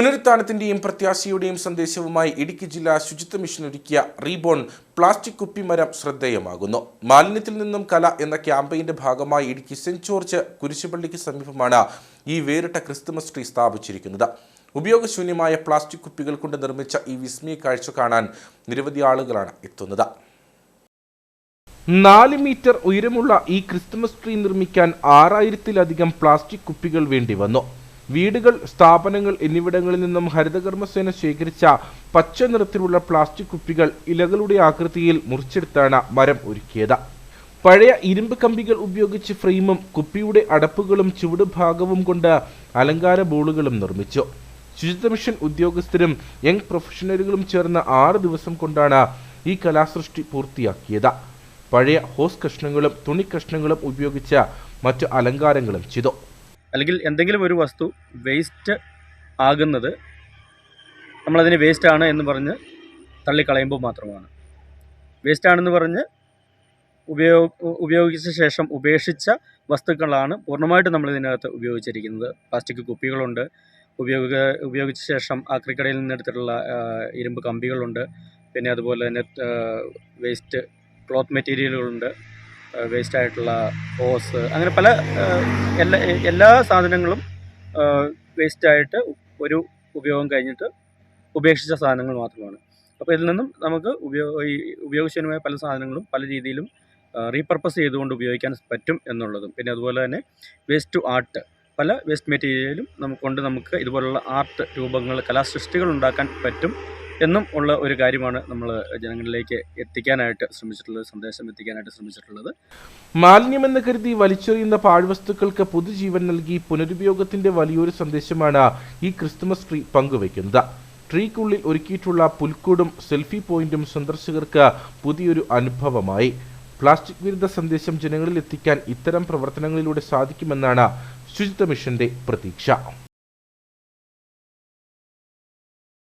പുനരുത്ഥാനത്തിന്റെയും പ്രത്യാശയുടെയും സന്ദേശവുമായി ഇടുക്കി ജില്ലാ ശുചിത്വ മിഷൻ ഒരുക്കിയ റീബോൺ പ്ലാസ്റ്റിക് കുപ്പിമരം ശ്രദ്ധേയമാകുന്നു. മാലിന്യത്തിൽ നിന്നും കല എന്ന ക്യാമ്പയിന്റെ ഭാഗമായി ഇടുക്കി സെന്റ് ജോർജ് കുരിശുപള്ളിക്ക് സമീപമാണ് ഈ വേറിട്ട ക്രിസ്തുമസ് ട്രീ സ്ഥാപിച്ചിരിക്കുന്നത്. ഉപയോഗശൂന്യമായ പ്ലാസ്റ്റിക് കുപ്പികൾ കൊണ്ട് നിർമ്മിച്ച ഈ വിസ്മയ കാഴ്ച കാണാൻ നിരവധി ആളുകളാണ് എത്തുന്നത്. നാല് മീറ്റർ ഉയരമുള്ള ഈ ക്രിസ്തുമസ് ട്രീ നിർമ്മിക്കാൻ ആറായിരത്തിലധികം പ്ലാസ്റ്റിക് കുപ്പികൾ വേണ്ടി വന്നു വീടുകൾ സ്ഥാപനങ്ങൾ എന്നിവിടങ്ങളിൽ നിന്നും ഹരിതകർമ്മസേന ശേഖരിച്ച പച്ച നിറത്തിലുള്ള പ്ലാസ്റ്റിക് കുപ്പികൾ ഇലകളുടെ ആകൃതിയിൽ മുറിച്ചെടുത്താണ് മരം ഒരുക്കിയത്. പഴയ ഇരുമ്പ് കമ്പികൾ ഉപയോഗിച്ച് ഫ്രെയിമും കുപ്പിയുടെ അടപ്പുകളും ചുവട് ഭാഗവും കൊണ്ട് അലങ്കാര ബോളുകളും നിർമ്മിച്ചു. ശുചിത്വ മിഷൻ ഉദ്യോഗസ്ഥരും യങ് പ്രൊഫഷണലുകളും ചേർന്ന് ആറ് ദിവസം കൊണ്ടാണ് ഈ കലാസൃഷ്ടി പൂർത്തിയാക്കിയത്. പഴയ ഹോസ് കഷ്ണങ്ങളും തുണി കഷ്ണങ്ങളും ഉപയോഗിച്ച് മറ്റു അലങ്കാരങ്ങളും ചെയ്തു. അല്ലെങ്കിൽ എന്തെങ്കിലും ഒരു വസ്തു വേസ്റ്റ് ആകുന്നത് നമ്മളതിനെ വേസ്റ്റാണ് എന്ന് പറഞ്ഞ് തള്ളിക്കളയുമ്പോൾ മാത്രമാണ്. വേസ്റ്റാണെന്ന് പറഞ്ഞ് ഉപയോഗ ഉപയോഗിച്ച ശേഷം ഉപേക്ഷിച്ച വസ്തുക്കളാണ് പൂർണമായിട്ടും നമ്മൾ ഇതിനകത്ത് ഉപയോഗിച്ചിരിക്കുന്നത്. പ്ലാസ്റ്റിക് കുപ്പികളുണ്ട് ഉപയോഗ ഉപയോഗിച്ച ശേഷം ആക്രിക്കടയിൽ നിന്നെടുത്തിട്ടുള്ള ആ, ഇരുമ്പ് കമ്പികളുണ്ട്. പിന്നെ അതുപോലെ തന്നെ വേസ്റ്റ് ക്ലോത്ത് മെറ്റീരിയലുകളുണ്ട് വേസ്റ്റ് ആയിട്ടുള്ള ഹോസ് അങ്ങനെ പല എല്ലാ എല്ലാ സാധനങ്ങളും വേസ്റ്റായിട്ട് ഒരു ഉപയോഗം കഴിഞ്ഞിട്ട് ഉപേക്ഷിച്ച സാധനങ്ങൾ മാത്രമാണ്. അപ്പോൾ ഇതിൽ നിന്നും നമുക്ക് ഉപയോഗ ഈ ഉപയോഗശൂന്യമായ പല സാധനങ്ങളും പല രീതിയിലും റീപർപ്പസ് ചെയ്തുകൊണ്ട് ഉപയോഗിക്കാൻ പറ്റും എന്നുള്ളതും. പിന്നെ അതുപോലെ തന്നെ വേസ്റ്റ് ടു ആർട്ട് പല വേസ്റ്റ് മെറ്റീരിയലും നമുക്ക് കൊണ്ട് നമുക്ക് ഇതുപോലുള്ള ആർട്ട് രൂപങ്ങൾ കലാസൃഷ്ടികൾ ഉണ്ടാക്കാൻ പറ്റും എന്നും ഉള്ള ഒരു കാര്യമാണ് നമ്മൾ ജനങ്ങളിലേക്ക് എത്തിക്കാനായിട്ട് ശ്രമിച്ചിട്ടുള്ളത് സന്ദേശം എത്തിക്കാനായിട്ട് ശ്രമിച്ചിട്ടുള്ളത്. മാലിന്യമെന്ന് കരുതി വലിച്ചെറിയുന്ന പാഴ്വസ്തുക്കൾക്ക് പുതുജീവൻ നൽകി പുനരുപയോഗത്തിന്റെ വലിയൊരു സന്ദേശമാണ് ഈ ക്രിസ്തുമസ് ട്രീ പങ്കുവയ്ക്കുന്നത്. ട്രീക്കുള്ളിൽ ഒരുക്കിയിട്ടുള്ള പുൽക്കൂടും സെൽഫി പോയിന്റും സന്ദർശകർക്ക് പുതിയൊരു അനുഭവമായി. പ്ലാസ്റ്റിക് വിരുദ്ധ സന്ദേശം ജനങ്ങളിൽ എത്തിക്കാൻ ഇത്തരം പ്രവർത്തനങ്ങളിലൂടെ സാധിക്കുമെന്നാണ് ശുചിത്വ മിഷന്റെ പ്രതീക്ഷ.